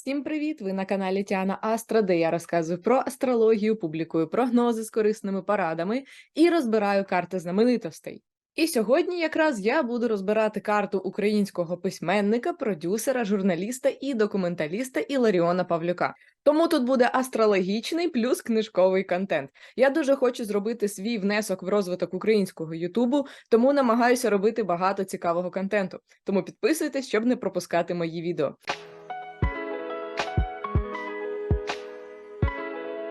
Всім привіт! Ви на каналі Тіана Астра, де я розказую про астрологію, публікую прогнози з корисними порадами і розбираю карти знаменитостей. І сьогодні якраз я буду розбирати карту українського письменника, продюсера, журналіста і документаліста Іларіона Павлюка. Тому тут буде астрологічний плюс книжковий контент. Я дуже хочу зробити свій внесок в розвиток українського Ютубу, тому намагаюся робити багато цікавого контенту. Тому підписуйтесь, щоб не пропускати мої відео.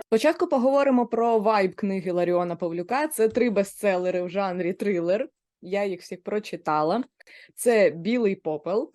Спочатку поговоримо про вайб книги Ларіона Павлюка. Це три бестселери в жанрі трилер. Я їх всіх прочитала. Це Білий попел,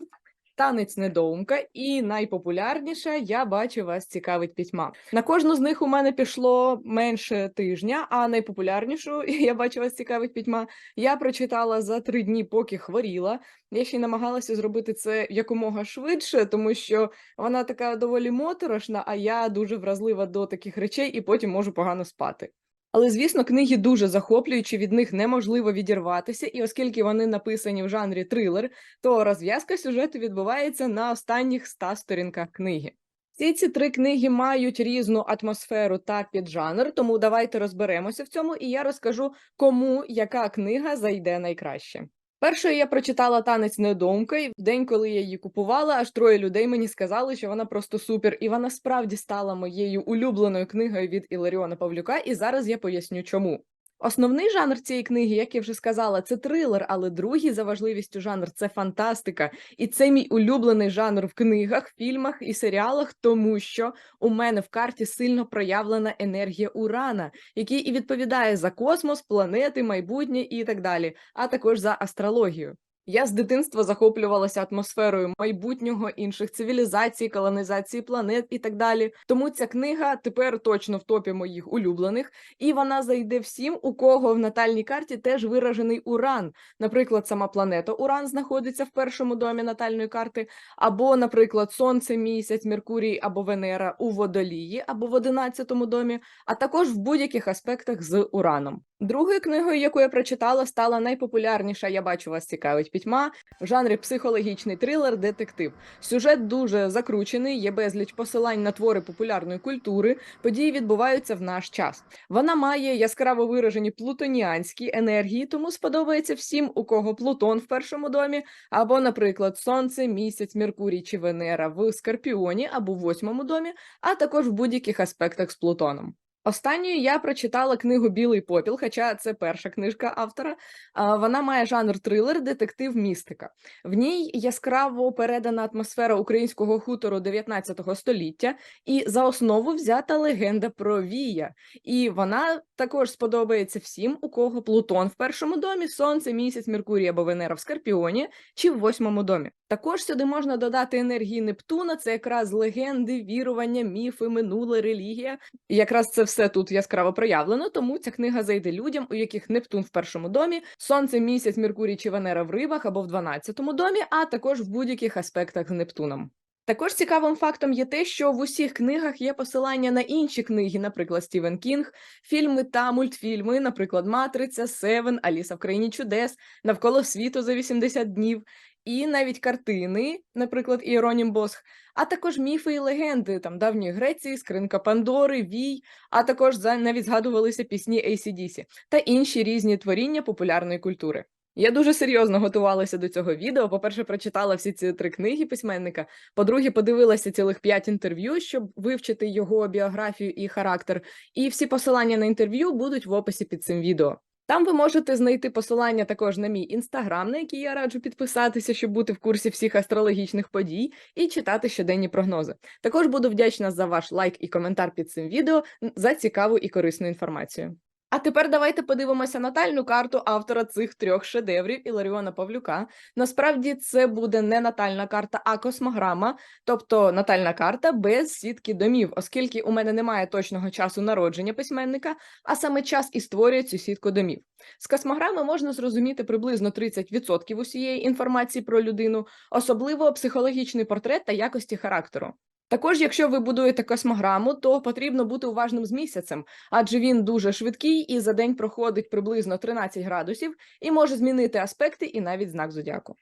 Танець недоумка і найпопулярніша Я бачу вас цікавить пітьма. На кожну з них у мене пішло менше тижня, а найпопулярнішу Я бачу вас цікавить пітьма. Я прочитала за три дні, поки хворіла. Я ще й намагалася зробити це якомога швидше, тому що вона така доволі моторошна, а я дуже вразлива до таких речей і потім можу погано спати. Але, звісно, книги дуже захоплюючі, від них неможливо відірватися, і оскільки вони написані в жанрі трилер, то розв'язка сюжету відбувається на останніх ста сторінках книги. Всі ці три книги мають різну атмосферу та піджанр, тому давайте розберемося в цьому, і я розкажу, кому яка книга зайде найкраще. Першою я прочитала танець недомка, і в день, коли я її купувала, аж троє людей мені сказали, що вона просто супер, і вона справді стала моєю улюбленою книгою від Іларіона Павлюка, і зараз я поясню, чому. Основний жанр цієї книги, як я вже сказала, це трилер, але другий за важливістю жанр це фантастика. І це мій улюблений жанр в книгах, фільмах і серіалах, тому що у мене в карті сильно проявлена енергія Урана, який і відповідає за космос, планети, майбутнє і так далі, а також за астрологію. Я з дитинства захоплювалася атмосферою майбутнього інших цивілізацій, колонізації планет і так далі. Тому ця книга тепер точно в топі моїх улюблених, і вона зайде всім, у кого в натальній карті теж виражений уран. Наприклад, сама планета Уран знаходиться в першому домі натальної карти, або, наприклад, Сонце, місяць, Меркурій або Венера у водолії, або в одинадцятому домі, а також в будь-яких аспектах з ураном. Другою книгою, яку я прочитала, стала найпопулярніша. Я бачу вас цікавить пітьма в жанрі психологічний трилер, детектив. Сюжет дуже закручений, є безліч посилань на твори популярної культури. Події відбуваються в наш час. Вона має яскраво виражені плутоніанські енергії, тому сподобається всім, у кого Плутон в першому домі, або, наприклад, Сонце, місяць, Меркурій чи Венера в Скорпіоні або в восьмому домі, а також в будь-яких аспектах з Плутоном. Останньою я прочитала книгу Білий попіл, хоча це перша книжка автора. Вона має жанр трилер, детектив, містика. В ній яскраво передана атмосфера українського хутору 19 століття, і за основу взята легенда про Вія. І вона також сподобається всім, у кого Плутон в першому домі, Сонце, місяць, Меркурій або Венера в Скорпіоні чи в восьмому домі. Також сюди можна додати енергії Нептуна, це якраз легенди, вірування, міфи, минуле, релігія. Якраз це все тут яскраво проявлено, тому ця книга зайде людям, у яких Нептун в першому домі, Сонце, місяць, Меркурій чи Венера в рибах або в 12-му домі, а також в будь-яких аспектах з Нептуном. Також цікавим фактом є те, що в усіх книгах є посилання на інші книги, наприклад, Стівен Кінг, фільми та мультфільми, наприклад, Матриця, Севен, Аліса в країні чудес, навколо світу за 80 днів, і навіть картини, наприклад, Іеронім Босх, а також міфи і легенди там давньої Греції, скринка Пандори, Вій, а також навіть згадувалися пісні ACDC та інші різні творіння популярної культури. Я дуже серйозно готувалася до цього відео. По-перше, прочитала всі ці три книги письменника. По-друге, подивилася цілих п'ять інтерв'ю, щоб вивчити його біографію і характер. І всі посилання на інтерв'ю будуть в описі під цим відео. Там ви можете знайти посилання також на мій інстаграм, на який я раджу підписатися, щоб бути в курсі всіх астрологічних подій і читати щоденні прогнози. Також буду вдячна за ваш лайк і коментар під цим відео за цікаву і корисну інформацію. А тепер давайте подивимося натальну карту автора цих трьох шедеврів Іларіона Павлюка. Насправді це буде не натальна карта, а космограма, тобто натальна карта без сітки домів, оскільки у мене немає точного часу народження письменника, а саме час і створює цю сітку домів. З космограми можна зрозуміти приблизно 30% усієї інформації про людину, особливо психологічний портрет та якості характеру. Також, якщо ви будуєте космограму, то потрібно бути уважним з місяцем, адже він дуже швидкий і за день проходить приблизно 13 градусів і може змінити аспекти і навіть знак зодіаку.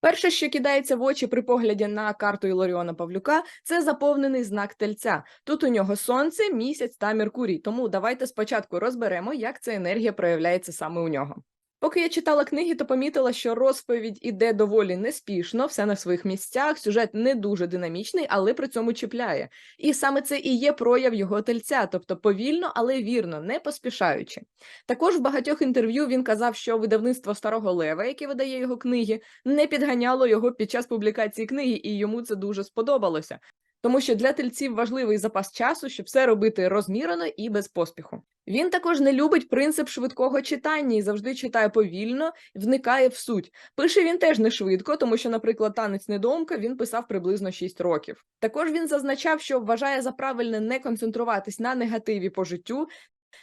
Перше, що кидається в очі при погляді на карту Іларіона Павлюка, це заповнений знак тельця. Тут у нього сонце, місяць та Меркурій. Тому давайте спочатку розберемо, як ця енергія проявляється саме у нього. Поки я читала книги, то помітила, що розповідь іде доволі неспішно, все на своїх місцях. Сюжет не дуже динамічний, але при цьому чіпляє. І саме це і є прояв його тельця, тобто повільно, але вірно, не поспішаючи. Також в багатьох інтерв'ю він казав, що видавництво старого лева, яке видає його книги, не підганяло його під час публікації книги, і йому це дуже сподобалося. Тому що для тельців важливий запас часу, щоб все робити розмірено і без поспіху. Він також не любить принцип швидкого читання і завжди читає повільно, вникає в суть. Пише він теж не швидко, тому що, наприклад, танець недоумка він писав приблизно 6 років. Також він зазначав, що вважає за правильне не концентруватись на негативі по життю.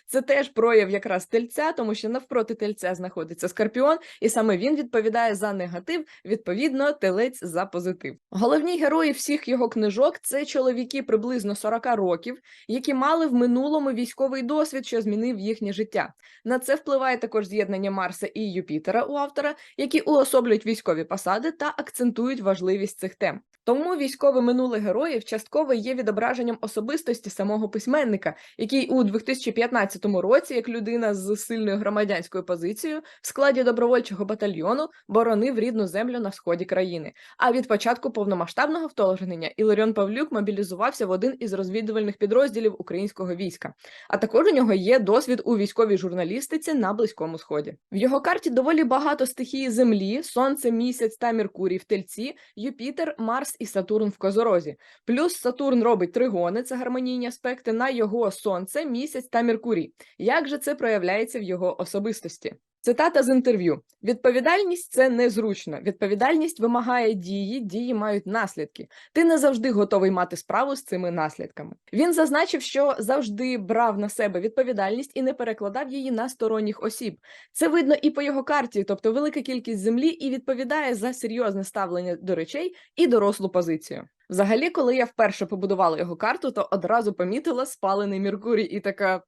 Це теж прояв якраз тельця, тому що навпроти тельця знаходиться скорпіон, і саме він відповідає за негатив, відповідно, телець за позитив. Головні герої всіх його книжок це чоловіки приблизно 40 років, які мали в минулому військовий досвід, що змінив їхнє життя. На це впливає також з'єднання Марса і Юпітера у автора, які уособлюють військові посади та акцентують важливість цих тем. Тому військове минуле героїв частково є відображенням особистості самого письменника, який у 2015 році, як людина з сильною громадянською позицією, в складі добровольчого батальйону боронив рідну землю на сході країни. А від початку повномасштабного вторгнення Іларіон Павлюк мобілізувався в один із розвідувальних підрозділів українського війська. А також у нього є досвід у військовій журналістиці на близькому сході. В його карті доволі багато стихії землі: сонце, місяць та Меркурій в тельці, Юпітер, Марс і Сатурн в Козорозі. Плюс Сатурн робить тригони, це гармонійні аспекти на його сонце, місяць та Меркурій. Як же це проявляється в його особистості? Цитата з інтерв'ю: відповідальність це незручно. Відповідальність вимагає дії, дії мають наслідки. Ти не завжди готовий мати справу з цими наслідками. Він зазначив, що завжди брав на себе відповідальність і не перекладав її на сторонніх осіб. Це видно і по його карті, тобто велика кількість землі, і відповідає за серйозне ставлення до речей і дорослу позицію. Взагалі, коли я вперше побудувала його карту, то одразу помітила спалений Меркурій і така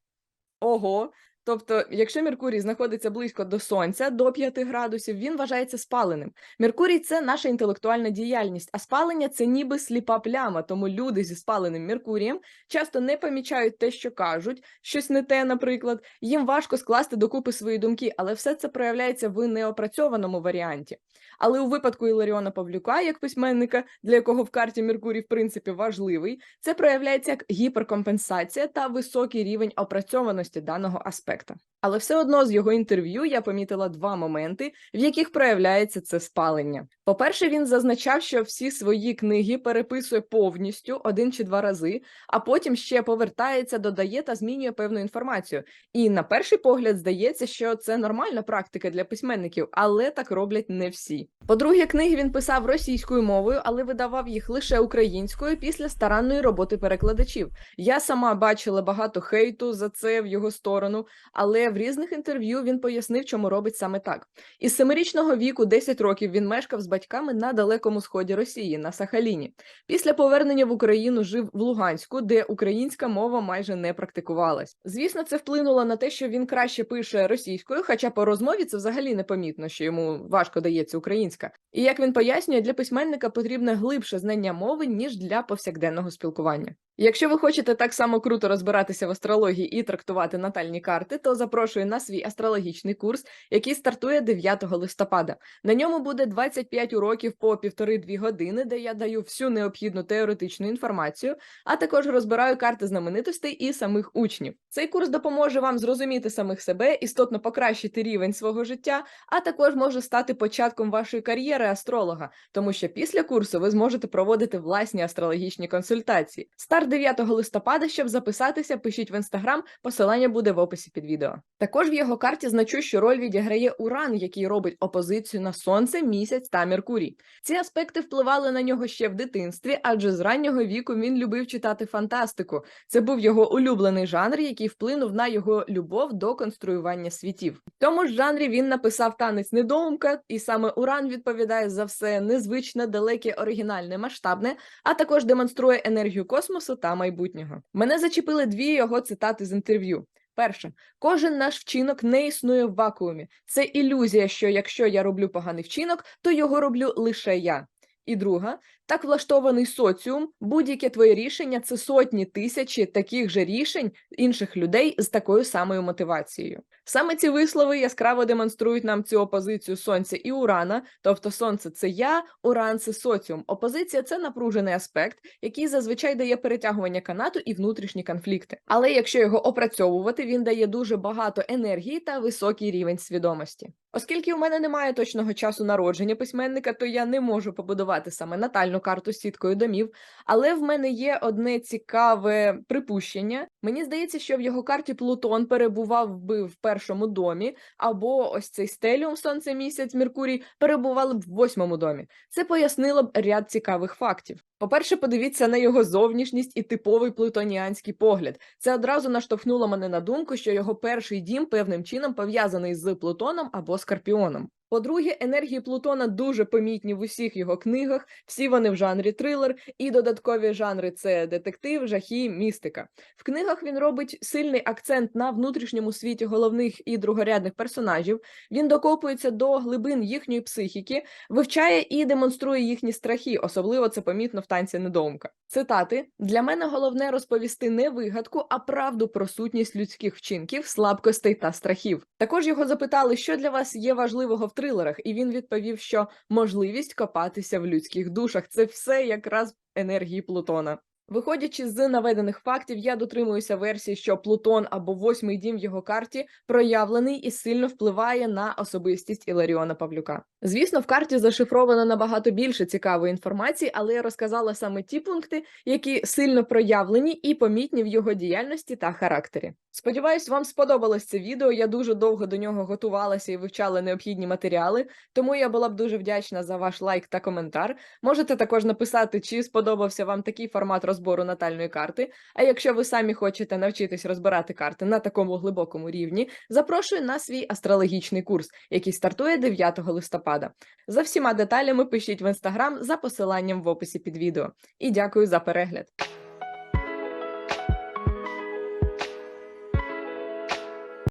ого. Тобто, якщо Меркурій знаходиться близько до Сонця до 5 градусів, він вважається спаленим. Меркурій це наша інтелектуальна діяльність, а спалення це ніби сліпа пляма. Тому люди зі спаленим Меркурієм часто не помічають те, що кажуть, щось не те, наприклад. Їм важко скласти докупи свої думки, але все це проявляється в неопрацьованому варіанті. Але у випадку Іларіона Павлюка, як письменника, для якого в карті Меркурій в принципі важливий, це проявляється як гіперкомпенсація та високий рівень опрацьованості даного аспекта. Але все одно з його інтерв'ю я помітила два моменти, в яких проявляється це спалення. По-перше, він зазначав, що всі свої книги переписує повністю один чи два рази, а потім ще повертається, додає та змінює певну інформацію. І на перший погляд здається, що це нормальна практика для письменників, але так роблять не всі. По-друге, книги він писав російською мовою, але видавав їх лише українською після старанної роботи перекладачів. Я сама бачила багато хейту за це в його сторону, але в різних інтерв'ю він пояснив, чому робить саме так. Із семирічного віку, 10 років, він мешкав з батьками на далекому сході Росії, на Сахаліні. Після повернення в Україну жив в Луганську, де українська мова майже не практикувалась. Звісно, це вплинуло на те, що він краще пише російською, хоча по розмові це взагалі непомітно, що йому важко дається українська. І як він пояснює, для письменника потрібне глибше знання мови ніж для повсякденного спілкування. Якщо ви хочете так само круто розбиратися в астрології і трактувати натальні карти, то запрошую на свій астрологічний курс, який стартує 9 листопада. На ньому буде 25 уроків по півтори-дві години, де я даю всю необхідну теоретичну інформацію, а також розбираю карти знаменитостей і самих учнів. Цей курс допоможе вам зрозуміти самих себе, істотно покращити рівень свого життя, а також може стати початком вашої кар'єри астролога, тому що після курсу ви зможете проводити власні астрологічні консультації. Старт 9 листопада, щоб записатися, пишіть в інстаграм, посилання буде в описі під відео. Також в його карті значущу роль відіграє Уран, який робить опозицію на Сонце, місяць та Меркурій. Ці аспекти впливали на нього ще в дитинстві, адже з раннього віку він любив читати фантастику. Це був його улюблений жанр, який вплинув на його любов до конструювання світів. В тому ж жанрі він написав танець недоумка, і саме Уран відповідає за все незвичне, далеке, оригінальне, масштабне, а також демонструє енергію космосу та майбутнього. Мене зачепили дві його цитати з інтерв'ю. Перше, кожен наш вчинок не існує в вакуумі. Це ілюзія, що якщо я роблю поганий вчинок, то його роблю лише я. І друга, так влаштований соціум, будь-яке твоє рішення це сотні тисячі таких же рішень інших людей з такою самою мотивацією. Саме ці вислови яскраво демонструють нам цю опозицію сонця і урана, тобто сонце це я, уран це соціум. Опозиція це напружений аспект, який зазвичай дає перетягування канату і внутрішні конфлікти. Але якщо його опрацьовувати, він дає дуже багато енергії та високий рівень свідомості. Оскільки у мене немає точного часу народження письменника, то я не можу побудувати саме натальну карту з сіткою домів. Але в мене є одне цікаве припущення. Мені здається, що в його карті Плутон перебував би в першому домі, або ось цей стеліум Сонце місяць Меркурій перебували б в восьмому домі. Це пояснило б ряд цікавих фактів. По-перше, подивіться на його зовнішність і типовий плутоніанський погляд. Це одразу наштовхнуло мене на думку, що його перший дім певним чином пов'язаний з Плутоном або Скорпіоном. По-друге, енергії Плутона дуже помітні в усіх його книгах. Всі вони в жанрі трилер, і додаткові жанри це детектив, жахі, містика. В книгах він робить сильний акцент на внутрішньому світі головних і другорядних персонажів. Він докопується до глибин їхньої психіки, вивчає і демонструє їхні страхи. Особливо це помітно в танці недоумка. Цитати для мене головне розповісти не вигадку, а правду про сутність людських вчинків, слабкостей та страхів. Також його запитали, що для вас є важливого в трилерах, і він відповів, що можливість копатися в людських душах це все якраз енергії Плутона. Виходячи з наведених фактів, я дотримуюся версії, що Плутон або восьмий дім в його карті проявлений і сильно впливає на особистість Іларіона Павлюка. Звісно, в карті зашифровано набагато більше цікавої інформації, але я розказала саме ті пункти, які сильно проявлені і помітні в його діяльності та характері. Сподіваюсь, вам сподобалось це відео. Я дуже довго до нього готувалася і вивчала необхідні матеріали, тому я була б дуже вдячна за ваш лайк та коментар. Можете також написати, чи сподобався вам такий формат розбору натальної карти. А якщо ви самі хочете навчитись розбирати карти на такому глибокому рівні, запрошую на свій астрологічний курс, який стартує 9 листопада. За всіма деталями пишіть в інстаграм за посиланням в описі під відео. І дякую за перегляд.